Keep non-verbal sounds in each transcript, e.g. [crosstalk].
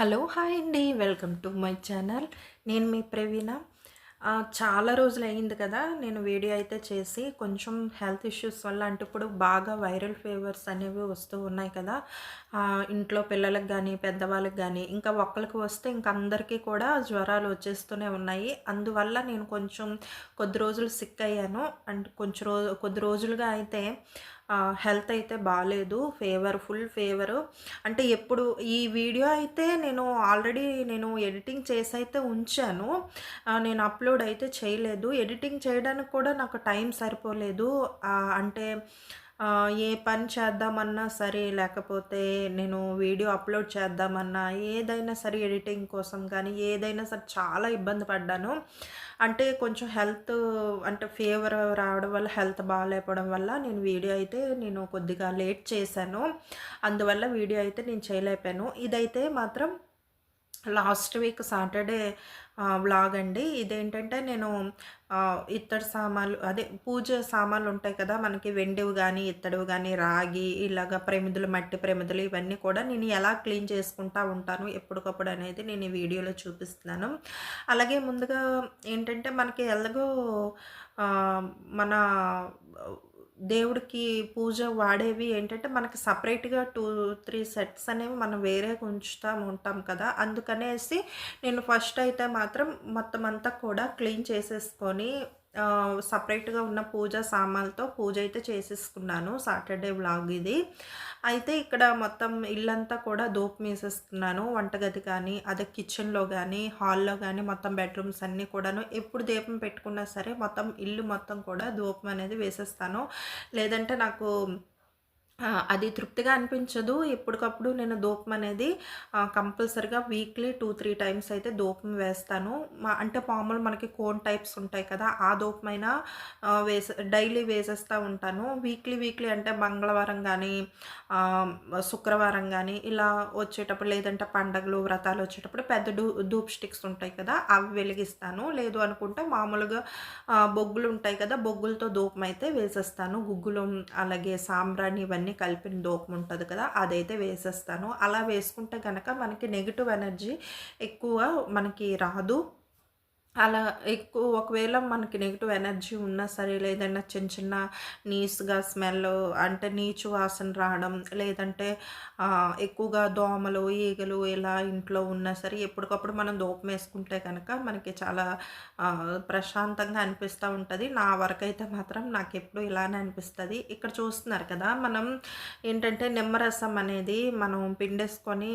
Hello hi అండి. Welcome to my channel. నేను మీ ప్రవీణ. చాలా రోజులు అయింది కదా నేను వీడియో అయితే చేసి కొంచెం హెల్త్ ఇష్యూస్ వల్ల అంటే ఇప్పుడు బాగా వైరల్ ఫీవర్స్ అనేవి వస్తూ ఉన్నాయి కదా. ఇంట్లో పిల్లలకు కానీ పెద్దవాళ్ళకి కానీ ఇంకా ఒక్కరికి వస్తే ఇంకా అందరికీ కూడా జ్వరాలు వచ్చేస్తూనే ఉన్నాయి. అందువల్ల నేను కొంచెం కొద్ది రోజులు సిక్ అయ్యాను అండ్ కొంచెం రోజు కొద్ది రోజులుగా అయితే హెల్త్ అయితే బాగాలేదు ఫేవర్ ఫుల్ ఫేవరు. అంటే ఎప్పుడు ఈ వీడియో అయితే నేను ఆల్రెడీ నేను ఎడిటింగ్ చేసి అయితే ఉంచాను. నేను అప్లోడ్ అయితే చేయలేదు. ఎడిటింగ్ చేయడానికి కూడా నాకు టైం సరిపోలేదు. అంటే ఏ పని చేద్దామన్నా సరే లేకపోతే నేను వీడియో అప్లోడ్ చేద్దామన్నా ఏదైనా సరే ఎడిటింగ్ కోసం కానీ ఏదైనా సరే చాలా ఇబ్బంది పడ్డాను. అంటే కొంచెం హెల్త్ అంటే ఫీవర్ రావడం వల్ల హెల్త్ బాగాలేకపోవడం వల్ల నేను వీడియో అయితే నేను కొద్దిగా లేట్ చేశాను. అందువల్ల వీడియో అయితే నేను చేయలేకపోయాను. ఇదైతే మాత్రం లాస్ట్ వీక్ సాటర్డే వ్లాగ్ అండి. ఇదేంటంటే నేను ఇత్తడి సామాన్లు అదే పూజ సామాన్లు ఉంటాయి కదా మనకి వెండివి కానీ ఇత్తడివి కానీ రాగి ఇలాగ ప్రమిదులు మట్టి ప్రమిదులు ఇవన్నీ కూడా నేను ఎలా క్లీన్ చేసుకుంటా ఉంటాను ఎప్పటికప్పుడు అనేది నేను ఈ వీడియోలో చూపిస్తున్నాను. అలాగే ముందుగా ఏంటంటే మనకి ఎలాగో మన దేవుడికి పూజ వాడేవి ఏంటంటే మనకి సపరేట్గా టూ త్రీ సెట్స్ అనేవి మనం వేరే ఉంచుతూ ఉంటాం కదా. అందుకనేసి నేను ఫస్ట్ అయితే మాత్రం మొత్తం అంతా కూడా క్లీన్ చేసేసుకొని సపరేట్గా ఉన్న పూజ సామాన్లతో పూజ అయితే చేసేసుకున్నాను. సాటర్డే వ్లాగ్ ఇది. అయితే ఇక్కడ మొత్తం ఇల్లంతా కూడా దూపం వేసేస్తున్నాను వంటగది కానీ అదే కిచెన్లో కానీ హాల్లో కానీ మొత్తం బెడ్రూమ్స్ అన్నీ కూడాను. ఎప్పుడు దీపం పెట్టుకున్నా సరే మొత్తం ఇల్లు మొత్తం కూడా ధూపం అనేది వేసేస్తాను. లేదంటే నాకు అది తృప్తిగా అనిపించదు. ఎప్పటికప్పుడు నేను ధూపం అనేది కంపల్సరిగా వీక్లీ టూ త్రీ టైమ్స్ అయితే ధూపం వేస్తాను. మా అంటే మామూలు మనకి కోన్ టైప్స్ ఉంటాయి కదా ఆ ధూపమైనా వేసే డైలీ వేసేస్తూ ఉంటాను. వీక్లీ వీక్లీ అంటే మంగళవారం కానీ శుక్రవారం కానీ ఇలా వచ్చేటప్పుడు లేదంటే పండగలు వ్రతాలు వచ్చేటప్పుడు పెద్ద డూ ధూప్ స్టిక్స్ ఉంటాయి కదా అవి వెలిగిస్తాను. లేదు అనుకుంటే మామూలుగా బొగ్గులు ఉంటాయి కదా బొగ్గులతో ధూపం అయితే వేసేస్తాను. గుగ్గులు అలాగే సాంబ్రాణి ఇవన్నీ కలిపిన ధూపం ఉంటుంది కదా అదైతే వేసేస్తాను. అలా వేసుకుంటే కనుక మనకి నెగిటివ్ ఎనర్జీ ఎక్కువ మనకి రాదు. అలా ఎక్కువ ఒకవేళ మనకి నెగిటివ్ ఎనర్జీ ఉన్నా సరే లేదన్నా చిన్న చిన్న నీస్గా స్మెల్ అంటే నీచు వాసన రావడం లేదంటే ఎక్కువగా దోమలు ఈగలు ఇలా ఇంట్లో ఉన్నా సరే ఎప్పటికప్పుడు మనం దూపం వేసుకుంటే కనుక మనకి చాలా ప్రశాంతంగా అనిపిస్తూ ఉంటుంది. నా వరకు అయితే మాత్రం నాకు ఎప్పుడు ఇలానే అనిపిస్తుంది. ఇక్కడ చూస్తున్నారు కదా మనం ఏంటంటే నిమ్మరసం అనేది మనం పిండేసుకొని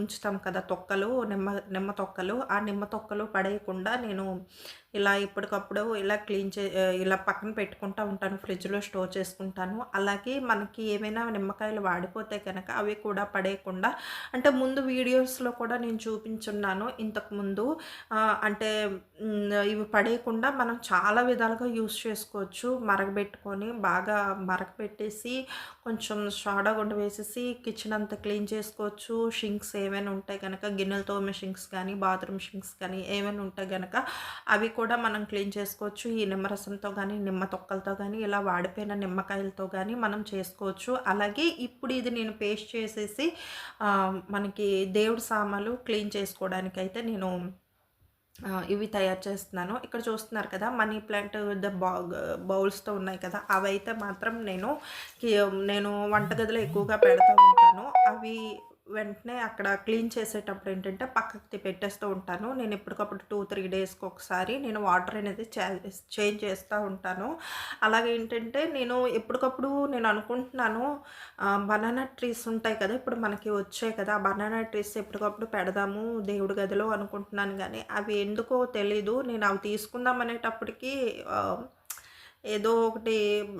ఉంచుతాం కదా తొక్కలు నిమ్మ నిమ్మ తొక్కలు. ఆ నిమ్మ తొక్కలు పడేయకుండా నేను నేను ఇలా ఎప్పటికప్పుడు ఇలా క్లీన్ చే ఇలా పక్కన పెట్టుకుంటూ ఉంటాను ఫ్రిడ్జ్లో స్టోర్ చేసుకుంటాను. అలాగే మనకి ఏమైనా నిమ్మకాయలు వాడిపోతే కనుక అవి కూడా పడేయకుండా అంటే ముందు వీడియోస్లో కూడా నేను చూపించున్నాను ఇంతకు ముందు. అంటే ఇవి పడేయకుండా మనం చాలా విధాలుగా యూస్ చేసుకోవచ్చు. మరగబెట్టుకొని బాగా మరగబెట్టేసి కొంచెం షాడా గుండ వేసేసి కిచెన్ అంతా క్లీన్ చేసుకోవచ్చు. షింక్స్ ఏమైనా ఉంటాయి కనుక గిన్నెలు తోమే షింక్స్ కానీ బాత్రూమ్ షింక్స్ కానీ ఏమైనా ఉంటాయి కనుక అవి కూడా కూడా మనం క్లీన్ చేసుకోవచ్చు. ఈ నిమ్మరసంతో కానీ నిమ్మ తొక్కలతో కానీ ఇలా వాడిపోయిన నిమ్మకాయలతో కానీ మనం చేసుకోవచ్చు. అలాగే ఇప్పుడు ఇది నేను పేస్ట్ చేసేసి మనకి దేవుడి సామాలు క్లీన్ చేసుకోవడానికి అయితే నేను ఇవి తయారు చేస్తున్నాను. ఇక్కడ చూస్తున్నారు కదా మనీ ప్లాంట్ ద బా బౌల్స్తో ఉన్నాయి కదా అవి అయితే మాత్రం నేను నేను వంటగదిలో ఎక్కువగా పెడతా ఉంటాను. అవి వెంటనే అక్కడ క్లీన్ చేసేటప్పుడు ఏంటంటే పక్కకి పెట్టేస్తూ ఉంటాను. నేను ఎప్పటికప్పుడు టూ త్రీ డేస్కి ఒకసారి నేను వాటర్ అనేది చేంజ్ చేస్తూ ఉంటాను. అలాగే ఏంటంటే నేను ఎప్పటికప్పుడు నేను అనుకుంటున్నాను బనానా ట్రీస్ ఉంటాయి కదా ఇప్పుడు మనకి వచ్చాయి కదా బనానా ట్రీస్ ఎప్పటికప్పుడు పెడదాము దేవుడి గదిలో అనుకుంటున్నాను కానీ అవి ఎందుకో తెలీదు. నేను అవి తీసుకుందాం అనేటప్పటికీ ఏదో ఒకటి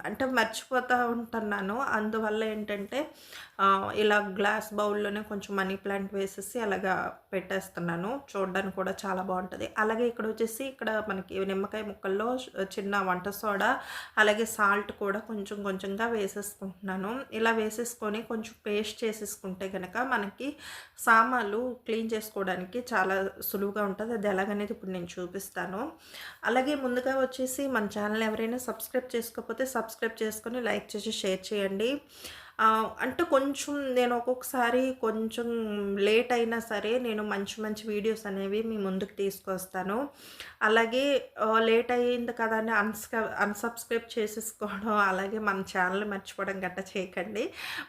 అంటే మర్చిపోతూ ఉంటున్నాను. అందువల్ల ఏంటంటే ఇలా గ్లాస్ బౌల్లోనే కొంచెం మనీ ప్లాంట్ వేసేసి అలాగా పెట్టేస్తున్నాను. చూడడానికి కూడా చాలా బాగుంటుంది. అలాగే ఇక్కడ వచ్చేసి ఇక్కడ మనకి నిమ్మకాయ ముక్కల్లో చిన్న వంట సోడా అలాగే సాల్ట్ కూడా కొంచెం కొంచెంగా వేసేసుకుంటున్నాను. ఇలా వేసేసుకొని కొంచెం పేస్ట్ చేసేసుకుంటే కనుక మనకి సామాన్లు క్లీన్ చేసుకోవడానికి చాలా సులువుగా ఉంటుంది. అది ఎలాగనేది ఇప్పుడు నేను చూపిస్తాను. అలాగే ముందుగా వచ్చేసి మన ఛానల్ ఎవరైనా సబ్స్క్రైబ్ చేసుకోకపోతే సబ్స్క్రైబ్ చేసుకొని లైక్ చేసి షేర్ చేయండి. అంటే కొంచెం నేను ఒక్కొక్కసారి కొంచెం లేట్ అయినా సరే నేను మంచి మంచి వీడియోస్ అనేవి మీ ముందుకు తీసుకొస్తాను. అలాగే లేట్ అయింది కదా అని అన్స్క అన్‌సబ్స్క్రైబ్ చేసేసుకోవడం, అలాగే మన ఛానల్ మర్చిపోవడం గట్టా చేయకండి.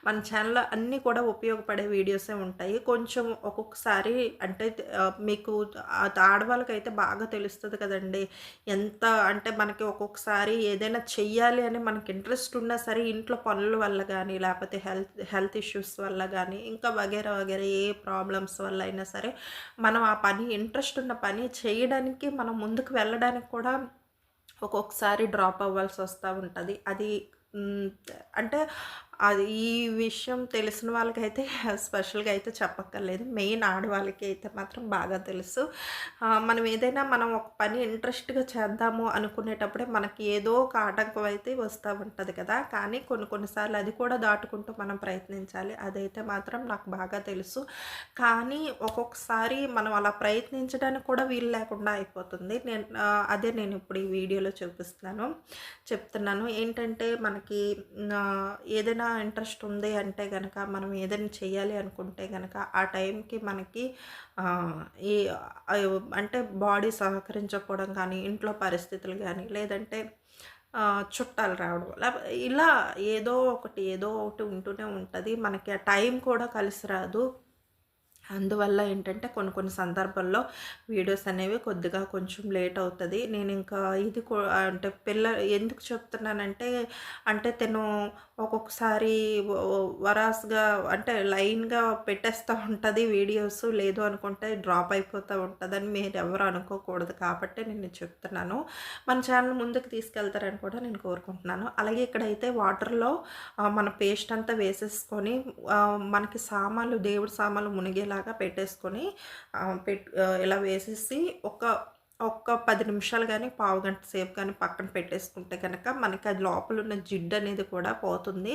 మన ఛానల్లో అన్నీ కూడా ఉపయోగపడే వీడియోసే ఉంటాయి. కొంచెం ఒక్కొక్కసారి అంటే మీకు ఆడవాళ్ళకైతే బాగా తెలుస్తుంది కదండీ! ఎంత అంటే మనకి ఒక్కొక్కసారి ఏదైనా చెయ్యాలి అని మనకి ఇంట్రెస్ట్ ఉన్నా సరే ఇంట్లో పనుల వల్ల కానీ ఇలా లేకపోతే హెల్త్ హెల్త్ ఇష్యూస్ వల్ల కానీ ఇంకా వగైరా వగైరా ఏ ప్రాబ్లమ్స్ వల్ల అయినా సరే, మనం ఆ పని ఇంట్రెస్ట్ ఉన్న పని చేయడానికి మనం ముందుకు వెళ్ళడానికి కూడా ఒక్కొక్కసారి డ్రాప్ అవ్వాల్సి వస్తూ ఉంటుంది. అది అంటే అది ఈ విషయం తెలిసిన వాళ్ళకైతే [laughs] స్పెషల్‌గా అయితే చెప్పక్కర్లేదు. మెయిన్ ఆడవాళ్ళకి అయితే మాత్రం బాగా తెలుసు. మనం ఏదైనా మనం ఒక పని ఇంట్రెస్ట్‌గా చేద్దాము అనుకునేటప్పుడే మనకి ఏదో ఒక ఆటంకం అయితే వస్తూ ఉంటుంది కదా! కానీ కొన్ని కొన్ని సార్లు అది కూడా దాటుకుంటూ మనం ప్రయత్నించాలి. అదైతే మాత్రం నాకు బాగా తెలుసు. కానీ ఒక్కొక్కసారి మనం అలా ప్రయత్నించడానికి కూడా వీలు లేకుండా అయిపోతుంది. నేను అదే నేను ఇప్పుడు ఈ వీడియోలో చూపిస్తున్నాను. చెప్తున్నాను. ఏంటంటే మనకి ఏదైనా ఇంట్రెస్ట్ ఉంది అంటే కనుక మనం ఏదైనా చేయాలి అనుకుంటే కనుక ఆ టైంకి మనకి ఈ అంటే బాడీ సహకరించకపోవడం కానీ, ఇంట్లో పరిస్థితులు కానీ లేదంటే చుట్టాలు రావడం ఇలా ఏదో ఒకటి, ఏదో ఒకటి ఉంటూనే ఉంటుంది మనకి ఆ టైం కూడా కలిసి రాదు. అందువల్ల ఏంటంటే కొన్ని కొన్ని సందర్భాల్లో వీడియోస్ అనేవి కొద్దిగా కొంచెం లేట్ అవుతుంది నేను ఇంకా ఇది అంటే పిల్ల ఎందుకు చెప్తున్నానంటే, అంటే తను ఒక్కొక్కసారి వరాస్‌గా అంటే లైన్‌గా పెట్టేస్తూ ఉంటుంది వీడియోస్. లేదు అనుకుంటే డ్రాప్ అయిపోతూ ఉంటుందని మీరు ఎవరు అనుకోకూడదు కాబట్టి నేను చెప్తున్నాను. మన ఛానల్ ముందుకు తీసుకెళ్తారని కూడా నేను కోరుకుంటున్నాను. అలాగే ఇక్కడైతే వాటర్‌లో మన పేస్ట్ అంతా వేసేసుకొని మనకి సామాన్లు దేవుడి సామాన్లు మునిగేలాగా పెట్టేసుకొని పెట్ ఇలా వేసేసి ఒక ఒక్క పది నిమిషాలు కానీ పావు గంట సేపు కానీ పక్కన పెట్టేసుకుంటే కనుక మనకి అది లోపల ఉన్న జిడ్డు అనేది కూడా పోతుంది.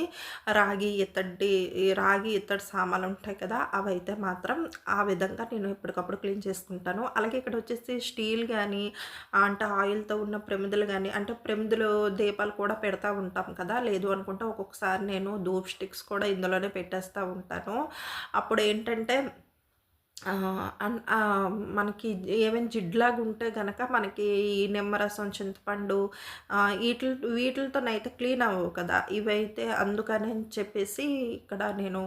రాగి, ఇత్తడి రాగి, ఇత్తడి సామాన్లు ఉంటాయి కదా! అవైతే మాత్రం ఆ విధంగా నేను ఎప్పటికప్పుడు క్లీన్ చేసుకుంటాను. అలాగే ఇక్కడ వచ్చేసి స్టీల్ కానీ అంటే ఆయిల్‌తో ఉన్న ప్రమిదలు కానీ అంటే ప్రమిదలు దీపాలు కూడా పెడతా ఉంటాం కదా! లేదు అనుకుంటే ఒక్కొక్కసారి నేను ధూప్ స్టిక్స్ కూడా ఇందులోనే పెట్టేస్తూ ఉంటాను. అప్పుడు ఏంటంటే మనకి ఏమైనా జిడ్డులాగుంటే గనక మనకి ఈ నిమ్మరసం, చింతపండు వీటి ఈటిల్ వీటిలతోనైతే క్లీన్ అవ్వవు కదా! ఇవైతే అందుకని చెప్పేసి ఇక్కడ నేను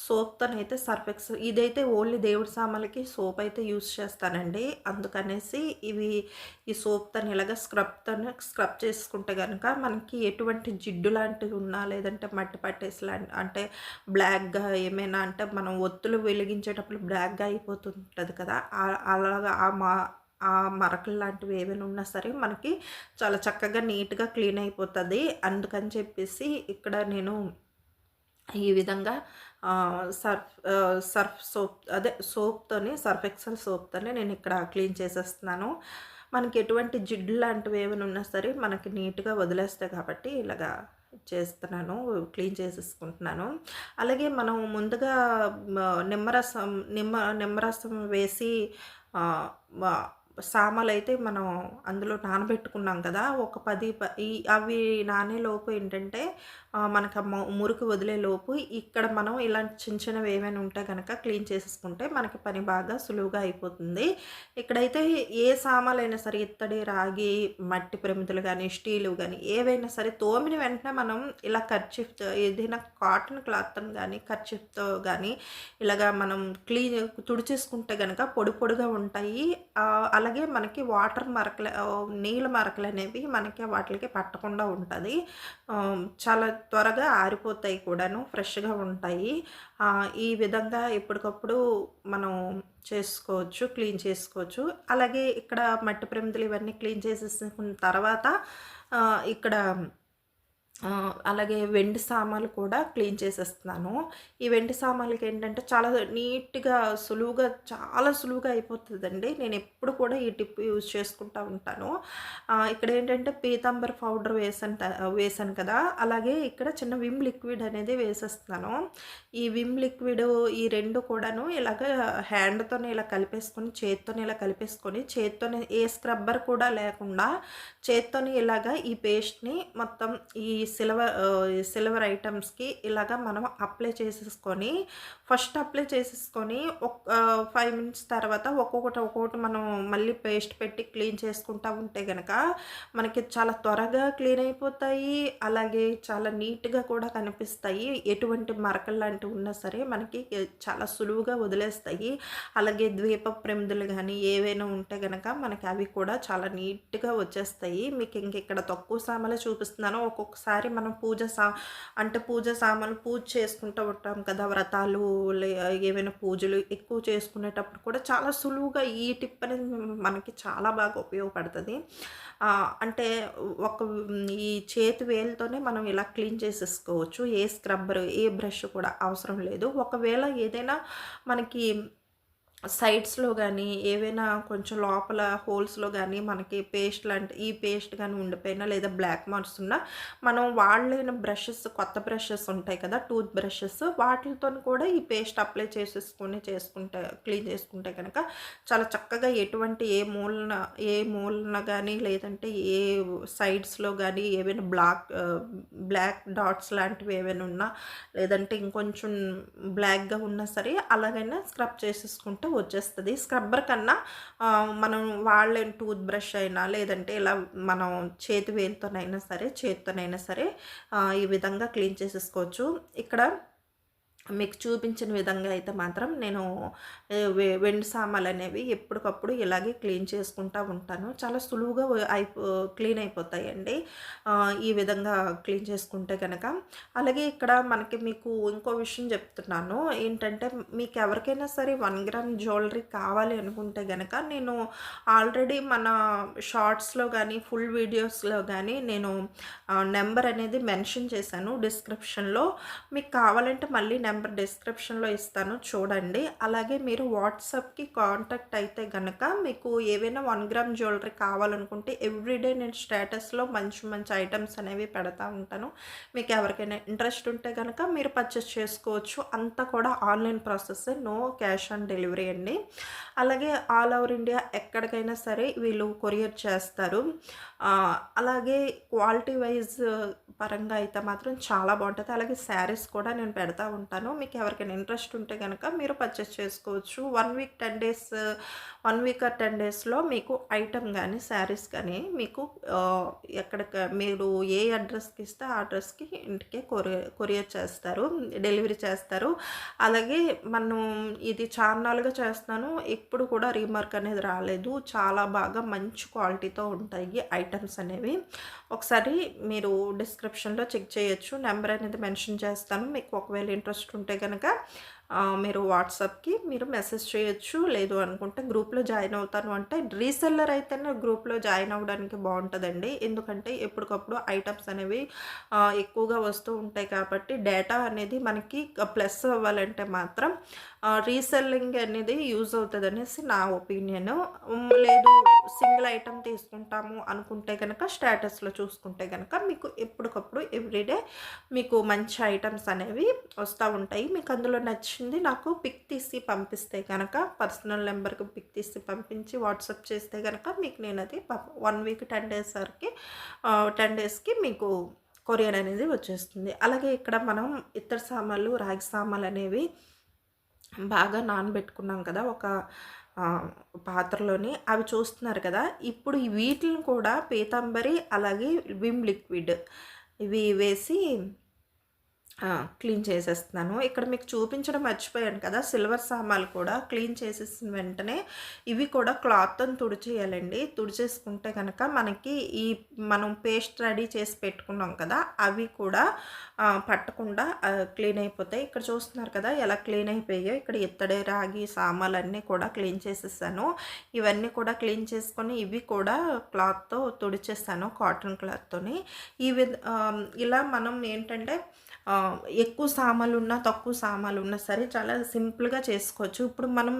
సోప్‌తోనైతే సర్ఫ్ ఇదైతే ఓన్లీ దేవుడి సామాన్లకి సోప్ అయితే యూస్ చేస్తానండి. అందుకనేసి ఇవి ఈ సోప్‌తోని ఇలాగ స్క్రబ్తో స్క్రబ్ చేసుకుంటే కనుక మనకి ఎటువంటి జిడ్డు లాంటివి ఉన్నా, లేదంటే మట్టి పట్టేసి లాం అంటే బ్లాక్‌గా ఏమైనా అంటే మనం ఒత్తులు వెలిగించేటప్పుడు బ్లాక్‌గా అయిపోతుంటుంది కదా! అలాగా ఆ మా ఆ మరకలు లాంటివి ఏమైనా ఉన్నా సరే మనకి చాలా చక్కగా నీట్‌గా క్లీన్ అయిపోతుంది అందుకని చెప్పేసి ఇక్కడ నేను ఈ విధంగా సర్ఫ్ సర్ఫ్ సోప్ అదే సోప్తోనే సర్ఫ్ ఎక్సెల్ సోప్తోనే నేను ఇక్కడ క్లీన్ చేసేస్తున్నాను. మనకి ఎటువంటి జిడ్డు లాంటివి ఏమైనా ఉన్నా సరే మనకి నీట్‌గా వదిలేస్తాయి కాబట్టి ఇలాగా చేస్తున్నాను. క్లీన్ చేసేసుకుంటున్నాను. అలాగే మనం ముందుగా నిమ్మరసం నిమ్మ నిమ్మరసం వేసి సామాలు అయితే మనం అందులో నానబెట్టుకున్నాం కదా! ఒక పది అవి నానేలోపు ఏంటంటే మనకు మురికి వదిలే వదిలేలోపు ఇక్కడ మనం ఇలాంటి చిన్న చిన్నవి ఏమైనా ఉంటే కనుక క్లీన్ చేసేసుకుంటే మనకి పని బాగా సులువుగా అయిపోతుంది. ఇక్కడైతే ఏ సామాన్లైనా సరే ఇత్తడి, రాగి, మట్టి ప్రమిదలు కానీ స్టీలు కానీ ఏవైనా సరే తోమిన వెంటనే మనం ఇలా కర్చీఫ్‌తో ఏదైనా కాటన్ క్లాత్‌తోని కానీ కర్చీఫ్‌తో కానీ ఇలాగా మనం క్లీన్ తుడిచేసుకుంటే కనుక పొడి పొడిగా ఉంటాయి. అలాగే మనకి వాటర్ మరకలు నీళ్ళ మరకలు అనేవి మనకి వాటికి పట్టకుండా ఉంటుంది చాలా త్వరగా ఆరిపోతాయి కూడాను. ఫ్రెష్‌గా ఉంటాయి. ఈ విధంగా ఎప్పటికప్పుడు మనం చేసుకోవచ్చు. క్లీన్ చేసుకోవచ్చు. అలాగే ఇక్కడ మట్టి ప్రమిదలు ఇవన్నీ క్లీన్ చేసేసుకున్న తర్వాత ఇక్కడ అలాగే వెండి సామాన్లు కూడా క్లీన్ చేసేస్తున్నాను. ఈ వెండి సామాన్లకి ఏంటంటే చాలా నీట్‌గా సులువుగా చాలా సులువుగా అయిపోతుందండి నేను ఎప్పుడు కూడా ఈ టిప్ యూజ్ చేసుకుంటా ఉంటాను. ఇక్కడ ఏంటంటే పీతాంబర్ పౌడర్ వేసాను వేసాను కదా! అలాగే ఇక్కడ చిన్న విమ్ లిక్విడ్ అనేది వేసేస్తున్నాను. ఈ విమ్ లిక్విడ్ ఈ రెండు కూడాను ఇలాగ హ్యాండ్‌తోనే ఇలా కలిపేసుకొని, చేత్తోనే ఇలా కలిపేసుకొని, చేత్తోనే ఏ స్క్రబ్బర్ కూడా లేకుండా చేత్తోని ఇలాగ ఈ పేస్ట్‌ని మొత్తం ఈ సిల్వర్ సిల్వర్ ఐటమ్స్కి ఇలాగ మనం అప్లై చేసేసుకొని ఫస్ట్ అప్లై చేసేసుకొని ఒక ఫైవ్ మినిట్స్ తర్వాత ఒక్కొక్కటి ఒక్కొక్కటి మనం మళ్ళీ పేస్ట్ పెట్టి క్లీన్ చేసుకుంటా ఉంటే కనుక మనకి చాలా త్వరగా క్లీన్ అయిపోతాయి అలాగే చాలా నీట్గా కూడా కనిపిస్తాయి. ఎటువంటి మరకలు లాంటివి ఉన్నా సరే మనకి చాలా సులువుగా వదిలేస్తాయి. అలాగే ద్వీప ప్రమిదలు కానీ ఏవైనా ఉంటే కనుక మనకి అవి కూడా చాలా నీట్గా వచ్చేస్తాయి. మీకు ఇంక ఇక్కడ తక్కువ సామాన్లు చూపిస్తున్నాను. ఒక్కొక్కసారి మనం పూజ సా అంటే పూజ సామాన్లు పూజ చేసుకుంటూ ఉంటాం కదా వ్రతాలు లే ఏవైనా పూజలు ఎక్కువ చేసుకునేటప్పుడు కూడా చాలా సులువుగా ఈ టిప్ అనేది మనకి చాలా బాగా ఉపయోగపడుతుంది. అంటే ఒక ఈ చేతి వేలతోనే మనం ఇలా క్లీన్ చేసేసుకోవచ్చు. ఏ స్క్రబ్బర్ ఏ బ్రష్ కూడా అవసరం లేదు. ఒకవేళ ఏదైనా మనకి సైడ్స్లో కానీ ఏవైనా కొంచెం లోపల హోల్స్లో కానీ మనకి పేస్ట్ లాంటి ఈ పేస్ట్ కానీ ఉండిపోయినా లేదా బ్లాక్ మార్క్స్ ఉన్నా మనం వాడలేని బ్రషెస్ కొత్త బ్రషెస్ ఉంటాయి కదా టూత్ బ్రషెస్ వాటితో కూడా ఈ పేస్ట్ అప్లై చేసేసుకొని చేసుకుంటే క్లీన్ చేసుకుంటే కనుక చాలా చక్కగా ఎటువంటి ఏ మూలన ఏ మూలన కానీ లేదంటే ఏ సైడ్స్లో కానీ ఏవైనా బ్లాక్ బ్లాక్ డాట్స్ లాంటివి ఏవైనా ఉన్నా లేదంటే ఇంకొంచెం బ్లాక్గా ఉన్నా సరే అలాగైనా స్క్రబ్ చేసేసుకుంటే వచ్చేస్తుంది. స్క్రబ్బర్ కన్నా మనం వాళ్ళ టూత్ బ్రష్ అయినా లేదంటే ఇలా మనం చేతి వేలుతోనైనా సరే చేతితోనైనా సరే ఈ విధంగా క్లీన్ చేసేసుకోవచ్చు. ఇక్కడ మీకు చూపించిన విధంగా అయితే మాత్రం నేను వెండి సామాన్లు అనేవి ఎప్పటికప్పుడు ఇలాగే క్లీన్ చేసుకుంటూ ఉంటాను. చాలా సులువుగా అయిపో క్లీన్ అయిపోతాయండి. ఈ విధంగా క్లీన్ చేసుకుంటే కనుక అలాగే ఇక్కడ మనకి మీకు ఇంకో విషయం చెప్తున్నాను. ఏంటంటే మీకు ఎవరికైనా సరే వన్ గ్రామ్ జ్యువెలరీ కావాలి అనుకుంటే కనుక నేను ఆల్రెడీ మన షార్ట్స్లో కానీ ఫుల్ వీడియోస్లో కానీ నేను నెంబర్ అనేది మెన్షన్ చేశాను డిస్క్రిప్షన్లో. మీకు కావాలంటే మళ్ళీ నెంబర్ నెంబర్ డిస్క్రిప్షన్లో ఇస్తాను చూడండి. అలాగే మీరు వాట్సాప్కి కాంటాక్ట్ అయితే కనుక మీకు ఏవైనా వన్ గ్రామ్ జ్యువెలరీ కావాలనుకుంటే ఎవ్రీడే నేను స్టేటస్లో మంచి మంచి ఐటమ్స్ అనేవి పెడతా ఉంటాను. మీకు ఎవరికైనా ఇంట్రెస్ట్ ఉంటే కనుక మీరు పర్చేస్ చేసుకోవచ్చు. అంతా కూడా online process no cash on delivery అండి. అలాగే ఆల్ ఓవర్ ఇండియా ఎక్కడికైనా సరే వీళ్ళు కొరియర్ చేస్తారు. అలాగే క్వాలిటీ వైజ్ పరంగా అయితే మాత్రం చాలా బాగుంటుంది. అలాగే శారీస్ కూడా నేను పెడతా ఉంటాను. మీకు ఎవరికైనా ఇంట్రెస్ట్ ఉంటే కనుక మీరు పర్చేస్ చేసుకోవచ్చు. One week ten days one week or ten డేస్లో మీకు ఐటమ్ కానీ శారీస్ కానీ మీకు ఎక్కడ మీరు ఏ అడ్రస్కి ఇస్తే ఆ అడ్రస్కి ఇంటికే కొరియర్ కొరియర్ చేస్తారు. డెలివరీ చేస్తారు. అలాగే మనం ఇది చాన్నాలుగా చేస్తున్నాను. ఇప్పుడు కూడా రీమార్క్ అనేది రాలేదు. చాలా బాగా మంచి క్వాలిటీతో ఉంటాయి ఐటమ్స్ అనేవి. ఒకసారి మీరు డిస్క్రిప్షన్లో చెక్ చేయొచ్చు. నెంబర్ అనేది మెన్షన్ చేస్తాను. మీకు ఒకవేళ ఇంట్రెస్ట్ ఉంటే కనుక మీరు వాట్సాప్కి మీరు మెసేజ్ చేయొచ్చు. లేదు అనుకుంటే గ్రూప్లో జాయిన్ అవుతాను అంటే రీసెల్లర్ అయితేనే గ్రూప్లో జాయిన్ అవ్వడానికి బాగుంటుందండి ఎందుకంటే ఎప్పటికప్పుడు ఐటమ్స్ అనేవి ఎక్కువగా వస్తూ ఉంటాయి కాబట్టి డేటా అనేది మనకి ప్లస్ అవ్వాలంటే మాత్రం రీసెల్లింగ్ అనేది యూజ్ అవుతుంది అనేసి నా ఒపీనియన్. లేదు సింగిల్ ఐటమ్ తీసుకుంటాము అనుకుంటే కనుక స్టేటస్లో చూసుకుంటే కనుక మీకు ఎప్పటికప్పుడు ఎవ్రీడే మీకు మంచి ఐటమ్స్ అనేవి వస్తూ ఉంటాయి. మీకు అందులో నచ్చి వచ్చింది. నాకు పిక్ తీసి పంపిస్తే కనుక పర్సనల్ నెంబర్కి పిక్ తీసి పంపించి వాట్సాప్ చేస్తే కనుక మీకు నేను అది వన్ వీక్ టెన్ డేస్ వరకు టెన్ డేస్కి మీకు కొరియర్ అనేది వచ్చేస్తుంది. అలాగే ఇక్కడ మనం ఇతర సామాన్లు రాగి సామాన్లు అనేవి బాగా నానబెట్టుకున్నాం కదా ఒక పాత్రలోని. అవి చూస్తున్నారు కదా ఇప్పుడు వీటిని కూడా పీతాంబరి అలాగే విమ్ లిక్విడ్ ఇవి వేసి క్లీన్ చేసేస్తున్నాను. ఇక్కడ మీకు చూపించడం మర్చిపోయాను కదా సిల్వర్ సామాన్లు కూడా క్లీన్ చేసేసిన వెంటనే ఇవి కూడా క్లాత్తో తుడిచేయాలండి. తుడిచేసుకుంటే కనుక మనకి ఈ మనం పేస్ట్ రెడీ చేసి పెట్టుకున్నాం కదా అవి కూడా పట్టకుండా క్లీన్ అయిపోతాయి. ఇక్కడ చూస్తున్నారు కదా ఎలా క్లీన్ అయిపోయాయో. ఇక్కడ ఇత్తడి రాగి సామాన్లు అన్నీ కూడా క్లీన్ చేసేసాను. ఇవన్నీ కూడా క్లీన్ చేసుకొని ఇవి కూడా క్లాత్తో తుడిచేస్తాను కాటన్ క్లాత్తోని. ఈ విధ ఇలా మనం ఏంటంటే ఎక్కువ సామాన్లు ఉన్నా తక్కువ సామాన్లు ఉన్నా సరే చాలా సింపుల్గా చేసుకోవచ్చు. ఇప్పుడు మనం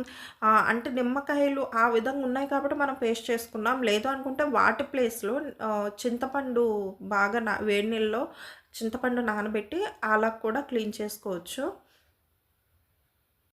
అంటే నిమ్మకాయలు ఆ విధంగా ఉన్నాయి కాబట్టి మనం పేస్ట్ చేసుకున్నాం. లేదు అనుకుంటే వాటి ప్లేస్లో చింతపండు బాగా నా వేడి నీళ్ళలో చింతపండు నానబెట్టి అలా కూడా క్లీన్ చేసుకోవచ్చు.